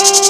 you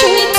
You.